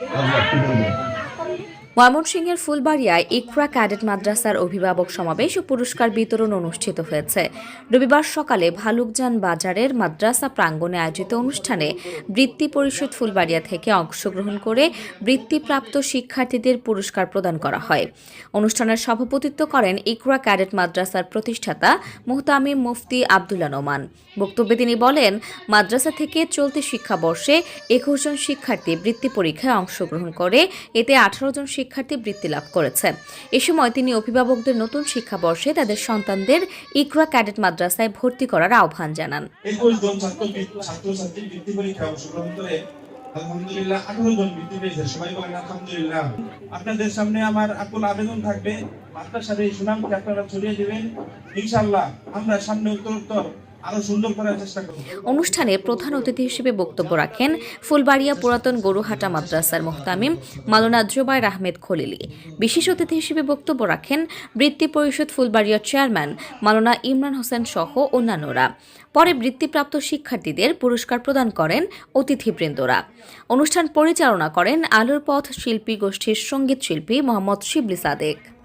Allah bilir. ময়মনসিংহের ফুলবাড়িয়ায় ইকরা cadet মাদ্রাসার অভিভাবক সমাবেশ ও পুরস্কার বিতরণ অনুষ্ঠিত হয়েছে। রবিবার সকালে ভালুকজান বাজারের মাদ্রাসা প্রাঙ্গণে আয়োজিত অনুষ্ঠানে বৃত্তি পরিষদ ফুলবাড়িয়া থেকে অংশগ্রহণ করে বৃত্তিপ্রাপ্ত শিক্ষার্থীদের পুরস্কার প্রদান করা হয়। অনুষ্ঠানের সভাপতিত্ব করেন ইকরা ক্যাডেট মাদ্রাসার প্রতিষ্ঠাতা মুহতামিম মুফতি আবদুল্লা নোমান। বক্তব্যে তিনি বলেন, মাদ্রাসা থেকে চলতি শিক্ষাবর্ষে একুশ জন শিক্ষার্থী বৃত্তি পরীক্ষায় অংশগ্রহণ করে, এতে আঠারো জন শিক্ষার্থী বৃত্তি লাভ করেছে। এ সময় তিনি অভিভাবকদের নতুন শিক্ষাবর্ষে তাদের সন্তানদের ইকরা ক্যাডেট মাদ্রাসায় ভর্তি করার আহ্বান জানান। আপনাদের সামনে আমার আকুল আবেদন থাকবে। সুনামকে আপনারা ছড়িয়ে দিবেন। ইনশাআল্লাহ আমরা সামনে উত্তরোত্তর অনুষ্ঠানে প্রধান অতিথি হিসেবে বক্তব্য রাখেন ফুলবাড়িয়া পুরাতন গরুহাটা মাদ্রাসার মোহতামিম মালনা জোবাইর আহমেদ খলিলি। বিশেষ অতিথি হিসেবে বক্তব্য রাখেন বৃত্তি পরিষদ ফুলবাড়িয়ার চেয়ারম্যান মালনা ইমরান হোসেন সহ অন্যান্যরা। পরে বৃত্তিপ্রাপ্ত শিক্ষার্থীদের পুরস্কার প্রদান করেন অতিথিবৃন্দরা। অনুষ্ঠান পরিচালনা করেন আলোর পথ শিল্পী গোষ্ঠীর সংগীত শিল্পী মোহাম্মদ শিবলি সাদেক।